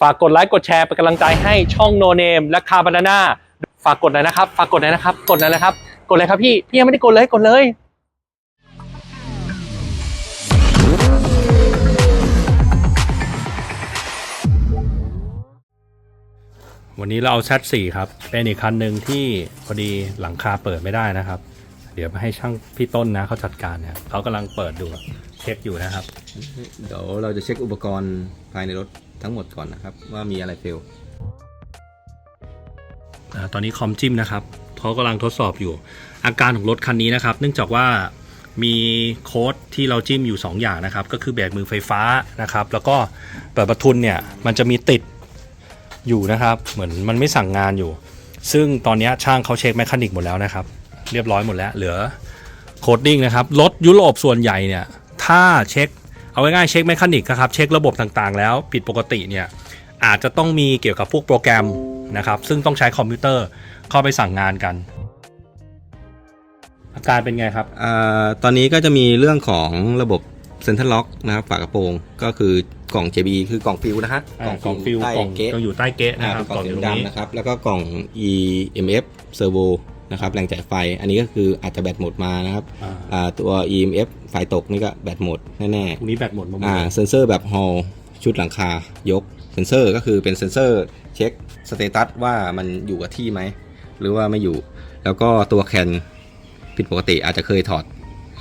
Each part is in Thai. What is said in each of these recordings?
ฝากกดไลค์กดแชร์เป็นกำลังใจให้ช่องโนเนมและคาบานาน่าฝากกดหน่อยนะครับ ฝากกดหน่อยนะครับ กดหน่อยนะครับ กดเลยครับพี่ พี่ยังไม่ได้กดเลย กดเลยวันนี้เราเอาแชทสี่ครับ เป็นอีกคันหนึ่งที่พอดีหลังคาเปิดไม่ได้นะครับ เดี๋ยวมาให้ช่างพี่ต้นนะเขาจัดการเนี่ยเขากำลังเปิดดูเช็คอยู่นะครับ เดี๋ยวเราจะเช็คอุปกรณ์ภายในรถ ทั้งหมดก่อนนะครับ ว่ามีอะไรเฟลตอนนี้คอมจิ้มนะครับเขากำลังทดสอบอยู่ อาการของรถคันนี้นะครับ เนื่องจากว่ามีโค้ดที่เราจิ้มอยู่ 2 อย่างนะครับ ก็คือเบกมือไฟฟ้านะครับ แล้วก็เปิดประทุนเนี่ยมันจะมีติดอยู่นะครับ เหมือนมันไม่สั่งงานอยู่ ซึ่งตอนนี้ช่างเขาเช็คแมคานิกหมดแล้วนะครับ เรียบร้อยหมดแล้ว เหลือโคดดิ้งนะครับ รถยุโรปส่วนใหญ่เนี่ย ถ้าเช็ค เอาง่ายๆเช็คแมคานิกนะครับเช็คระบบต่างๆ แล้วผิดปกติเนี่ยอาจจะต้องมีเกี่ยวกับพวกโปรแกรมนะครับซึ่งต้องใช้คอมพิวเตอร์เข้าไปสั่งงานกัน อาการเป็นไงครับ อ่าตอนนี้ก็จะมีเรื่องของระบบเซ็นทรัลล็อกนะครับฝากระโปรงก็คือกล่อง JBE คือกล่องฟิวนะฮะกล่องฟิลใต้กล่องเกะก็อยู่ใต้เกะอ่านะครับเป็นกล่องสีตรงนี้ ดำนะครับ แล้วก็กล่อง EMF Servo นะครับแรงจ่ายไฟอันนี้ก็คืออาจจะแบตหมดมานะครับอ่าอ่าตัว EMF ไฟตกนี่ก็แบตหมดแน่พรุ่งนี้แบตหมดมาหมๆดอ่าเลยเซนเซอร์แบบฮอลชุดหลังคายกเซนเซอร์ก็คือเป็นเซนเซอร์เช็คสเตตัสว่ามันอยู่กับที่ไหมหรือว่าไม่อยู่ แล้วก็ตัวแคนผิดปกติอาจจะเคยถอด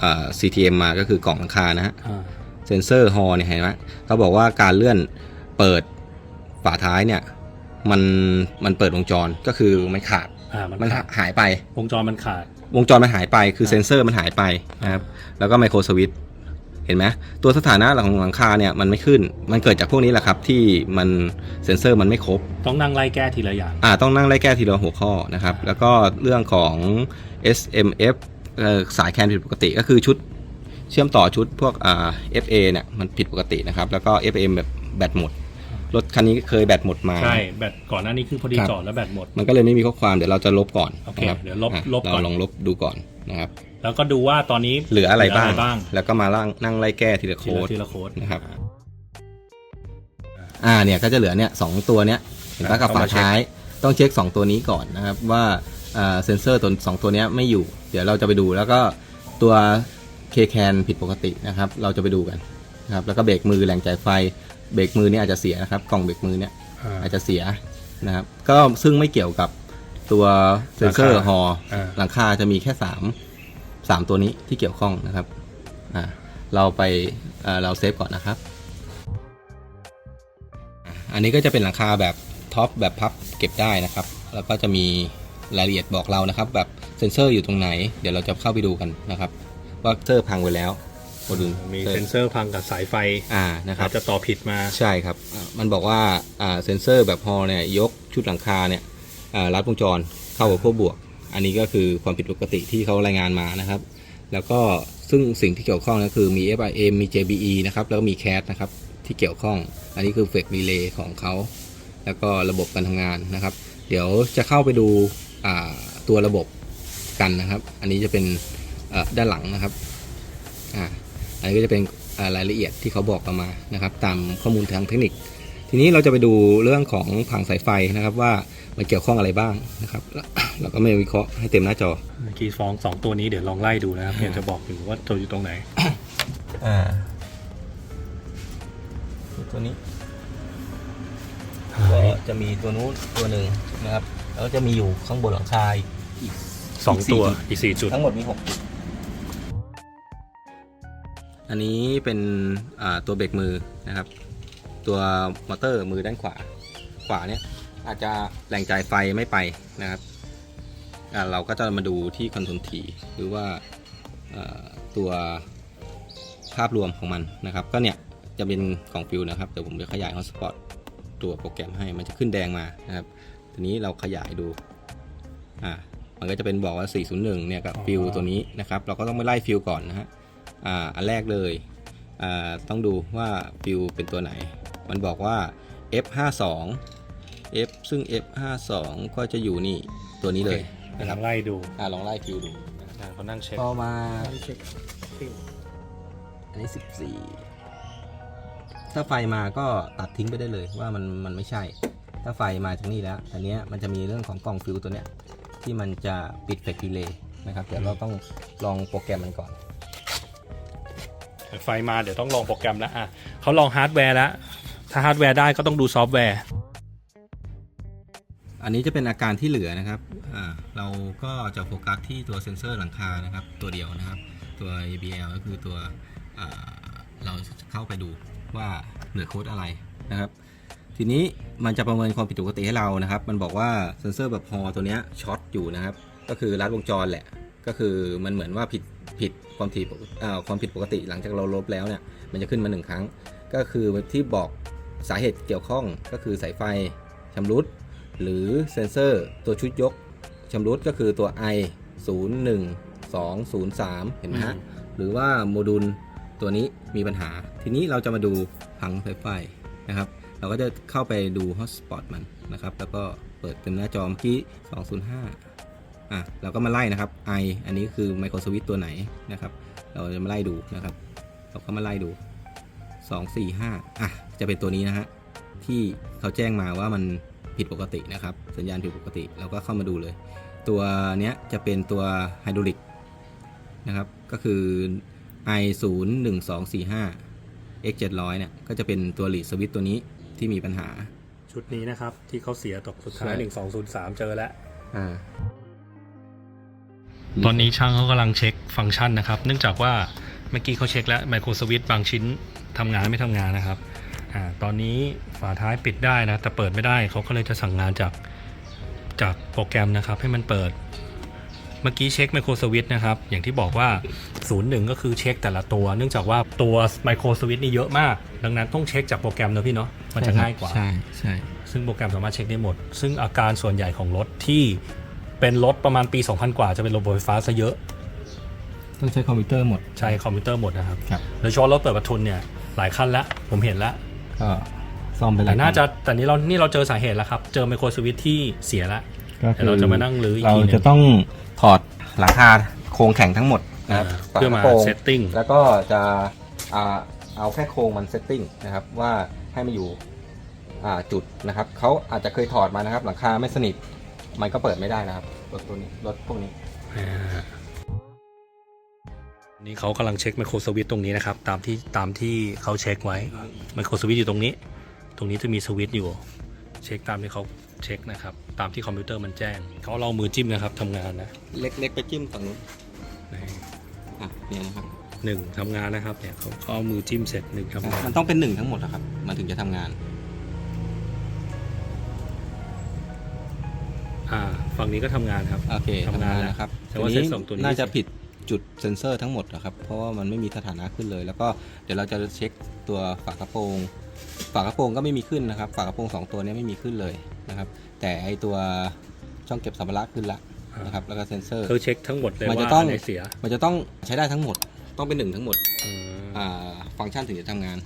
อ่า CTM มาก็คือกล่องหลังคานะฮะอ่าเซนเซอร์ฮอเนี่ยเห็นไหมเขาบอกว่าการเลื่อนเปิดฝาท้ายเนี่ยมันมันเปิดวงจรก็คือมันขาด อ่ามันมันขาดหายไป วงจรมันขาด วงจรมันหายไปคือเซนเซอร์มันหายไปนะครับแล้วก็ไมโครสวิตช์เห็นไหมตัวสถานะหลังของหลังคาเนี่ยมันไม่ขึ้นมันเกิดจากพวกนี้แหละครับ ที่มันเซนเซอร์มันไม่ครบ ต้องนั่งไล่แก้ทีละอย่าง อ่าต้องนั่งไล่แก้ทีละหัวข้อนะครับ แล้วก็เรื่องของ SMF เอ่อสายแคนผิดปกติ ก็คือชุดเชื่อมต่อชุดพวกอ่า FA เนี่ยมันผิดปกตินะครับ แล้วก็ FM แบบแบตหมด รถคันนี้เคยแบตหมดมา ใช่แบตก่อนหน้านี้คือพอดีครับ จอดแล้วแบตหมด มันก็เลยไม่มีข้อความเดี๋ยวเราจะลบก่อนโอเคนะครับเดี๋ยวลบอะลบก่อน เราลองลบดูก่อนนะครับ แล้วก็ดูว่าตอนนี้ เหลืออะไรบ้างบ้าง แล้วก็มาล่างนั่งไล่แก้ทีละทีโค้ละด ทีละโค้ดนะครับ อ่าเนี่ยก็จะเหลือเนี่ยสองตัวเนี้ยเห็นปะกับฝาท้าย ต้องเช็ค 2 ตัวนี้ก่อนนะครับว่าอ่าเซนเซอร์ตัวสองตัวเนี้ยไม่อยู่ เดี๋ยวเราจะไปดูแล้วก็ตัวเคแคนผิดปกตินะครับ เราจะไปดูกัน นะครับแล้วก็เบรกมือแรงจ่ายไฟเบรกมือเนี่ยอาจจะเสียนะครับกล่องเบรกมือเนี่ยอ่าอาจจะเสียนะครับก็ซึ่งไม่เกี่ยวกับตัวเซนเซอร์หลังคาฮออ่าหลังคาจะมีแค่ 3 3 ตัวนี้ที่เกี่ยวข้องนะครับอ่าเราไปอ่าเราเซฟก่อนนะครับอะอันนี้ก็จะเป็นหลังคาแบบท็อปแบบพับเก็บได้นะครับ แล้วก็จะมีรายละเอียดบอกเรานะครับ แบบเซนเซอร์อยู่ตรงไหน เดี๋ยวเราจะเข้าไปดูกันนะครับ ว่าเซอร์พังไปแล้ว โมดูลมีเซ็นเซอร์พังกับสายไฟอ่านะครัอาบจจะต่อผิดมาใช่ครับอ่ามันบอกว่าอ่าเซนเซอร์แบบฮอลเนี่ยยกชุดหลังคาเนี่ยอ่ารัดวงจรเข้ากับขั้วบวก อันนี้ก็คือความผิดปกติที่เขารายงานมานะครับ แล้วก็ซึ่งสิ่งที่เกี่ยวข้องก็คือมี FIM มี JBE นะครับแล้วก็มี CAT นะครับที่เกี่ยวข้อง อันนี้คือเฟกรีเลย์ของเขาแล้วก็ระบบการทำงานนะครับ เดี๋ยวจะเข้าไปดูอ่าตัวระบบกันนะครับ อันนี้จะเป็นอ่าด้านหลังนะครับอ่า อันนี้ก็จะเป็นอ่ารายละเอียดที่เขาบอกเรามานะครับ ตามข้อมูลทางเทคนิค ทีนี้เราจะไปดูเรื่องของผังสายไฟนะครับ ว่ามันเกี่ยวข้องอะไรบ้างนะครับแล้วเราก็ไม่วิเคราะห์ให้เต็มหน้าจอเมื่อกี้ฟ้องสองตัวนี้เดี๋ยวลองไล่ดูนะครับเพียงจะบอกอยู่ว่าตัวอยู่ตรงไหนอ่าตัวนี้ก็จะมีตัวนู้นตัวหนึ่งนะครับ แล้วก็จะมีอยู่ข้างบนหลังคาอีกสองตัวอีกสี่จุดอีกสี่จุดทั้งหมดมีหกจุด อันนี้เป็นตัวเบรกมือนะครับ ตัวมอเตอร์มือด้านขวา ขวาเนี่ยอาจจะแรงจ่ายไฟไม่ไปนะครับ เราก็จะมาดูที่คอนโทรลทีหรือว่าตัวภาพรวมของมันนะครับ ก็เนี่ยจะเป็นของฟิวนะครับ เดี๋ยวผมจะขยายฮอตสปอตตัวโปรแกรมให้มันจะขึ้นแดงมานะครับ ทีนี้เราขยายดูอ่ามันก็จะเป็นบอกว่า 401 เนี่ยกับฟิวตัวนี้นะครับ เราก็ต้องไปไล่ฟิวก่อนนะฮะ อ่าอันแรกเลยอ่าต้องดูว่าฟิวเป็นตัวไหน มันบอกว่า F52 F ซึ่ง F52 ก็จะอยู่นี่ตัวนี้เลยนะนะคครัรับบไล่ดูอ่าลองไล่ฟิวดูนะเขานั่งเช็คพอมาเช็คอันนี้ 14 ถ้าไฟมาก็ตัดทิ้งไปได้เลยว่ามันมันไม่ใช่ ถ้าไฟมาจากนี่แล้วอันเนี้ยมันจะมีเรื่องของกล่องฟิวตัวเนี้ยที่มันจะปิดแฟลชดีเลย์นะครับเดี๋ยวเราต้องลองโปรแกรมมันก่อน ไฟมาเดี๋ยวต้องลองโปรแกรมแล้วอะเขาลองฮาร์ดแวร์แล้ว ถ้าฮาร์ดแวร์ได้ก็ต้องดูซอฟต์แวร์ อันนี้จะเป็นอาการที่เหลือนะครับอ่าเราก็จะโฟกัสที่ตัวเซ็นเซอร์หลังคานะครับ ตัวเดียวนะครับ ตัว ABL ก็คือตัวอ่าเราจะเข้าไปดูว่าเหลือโค้ดอะไรนะครับ ทีนี้มันจะประเมินความผิดปกติให้เรานะครับ มันบอกว่าเซ็นเซอร์แบบฮอตัวเนี้ยช็อตอยู่นะครับ ก็คือรัดวงจรแหละ ก็คือมันเหมือนว่าผิด ผิดความถี่ปกอ่าความผิดปกติหลังจากเราลบแล้วเนี่ยมันจะขึ้นมาหนึ่งครั้ง ก็คือที่บอกสาเหตุเกี่ยวข้องก็คือสายไฟชำรุด หรือเซ็นเซอร์ตัวชุดยกชำรุดก็คือตัว i 0 1 2 0 3 เห็นไหมฮะ หรือว่าโมดูลตัวนี้มีปัญหา ทีนี้เราจะมาดูผังสายไฟนะครับ เราก็จะเข้าไปดู hotspot มันนะครับ แล้วก็เปิดเต็มหน้าจอเมื่อกี้ 205 อะเราก็มาไล่นะครับ i อันนี้คือ micro switch ตัวไหนนะครับ เราจะมาไล่ดูนะครับ เราก็มาไล่ดู 2 4 5อะจะเป็นตัวนี้นะฮะที่เขาแจ้งมาว่ามันผิดปกตินะครับ สัญญาณผิดปกติเราก็เข้ามาดูเลย ตัวเนี้ยจะเป็นตัวไฮดรอลิกนะครับก็คือ i 0 1 2 4 5 x 700เนี่ยก็จะเป็นตัวลีดสวิตตัวนี้ที่มีปัญหา ชุดนี้นะครับ ที่เขาเสียตกสุดท้ายใช่1203 เจอแล้วอ่า ตอนนี้ช่างเขากำลังเช็คฟังก์ชันนะครับ เนื่องจากว่าเมื่อกี้เขาเช็คแล้วไมโครสวิตบางชิ้นทำงานไม่ทำงานนะครับอ่าตอนนี้ฝาท้ายปิดได้นะ แต่เปิดไม่ได้เขาก็เลยจะสั่งงานจากจากโปรแกรมนะครับให้มันเปิด เมื่อกี้เช็คไมโครสวิตนะครับ อย่างที่บอกว่า0ูนย์หนึ่งก็คือเช็คแต่ละตัว เนื่องจากว่าตัวไมโครสวิตนี่เยอะมาก ดังนั้นต้องเช็คจากโปรแกรมนะพี่เนาะมันจะง่ายกว่า ใช่ใช่ซึ่งโปรแกรมสามารถเช็คได้หมด ซึ่งอาการส่วนใหญ่ของรถที่ เป็นรถประมาณปี 2000 กว่าจะเป็นระบบไฟฟ้าซะเยอะ ต้องใช้คอมพิวเตอร์หมด ใช้คอมพิวเตอร์หมดนะครับครับโดยเฉพาะรถเปิดประทุนเนี่ยหลายคันแล้วผมเห็นแล้วก็ซ่อมไปเลยแต่น่าจะแต่นี้เรานี่เราเจอสาเหตุแล้วครับ เจอไมโครสวิตช์ที่เสียแล้วก็เดี๋ยวเราจะมานั่งรื้ออีกเราทีหนึงจะต้องถอดหลังคาโครงแข็งทั้งหมดนะครับอ่าเพื่อมาฝกระโปรง เซตติ้ง แล้วก็จะอ่าเอาแค่โครงมันเซตติ้งนะครับว่าให้มันอยู่อ่าจุดนะครับเขาอาจจะเคยถอดมานะครับ หลังคาไม่สนิท มันก็เปิดไม่ได้นะครับรถตัวนี้รถพวกนี้ อ่านี่เขากำลังเช็คไมโครสวิตช์ตรงนี้นะครับ ตามที่ตามที่เขาเช็คไว้ไมโครสวิตช์อยู่ตรงนี้ ตรงนี้จะมีสวิตช์อยู่ เช็คตามที่เขาเช็คนะครับ ตามที่คอมพิวเตอร์มันแจ้งเขาลองมือจิ้มนะครับทำงานนะเล็กๆไปจิ้มฝั่งนู้นนี่อะเนี่ยนะครับหนึ่งทำงานนะครับเนี่ยเขาเขาเอามือจิ้มเสร็จหนึ่งทำงานมันต้องเป็นหนึ่งทั้งหมดนะครับมันถึงจะทำงาน อ่าฝั่งนี้ก็ทำงานครับ โอเคทำงานแล้วนะครับแต่ว่าทีเซ็ตสองตัวนี้ น่าจะผิดจุดเซ็นเซอร์ทั้งหมดนะครับ เพราะว่ามันไม่มีสถานะขึ้นเลย แล้วก็เดี๋ยวเราจะเช็คตัวฝากระโปรง ฝากระโปรงก็ไม่มีขึ้นนะครับ ฝากระโปรงสองตัวเนี้ไม่มีขึ้นเลยนะครับ แต่ไอตัวช่องเก็บสัมภาระขึ้นละนะครับ แล้วก็เซ็นเซอร์คือเช็คทั้งหมดเลยมันจะว่าต้องอันไหนเสียมันจะต้องใช้ได้ทั้งหมด ต้องเป็นหนึ่งทั้งหมดอืมอ่า ฟังก์ชันถึงจะทำงาน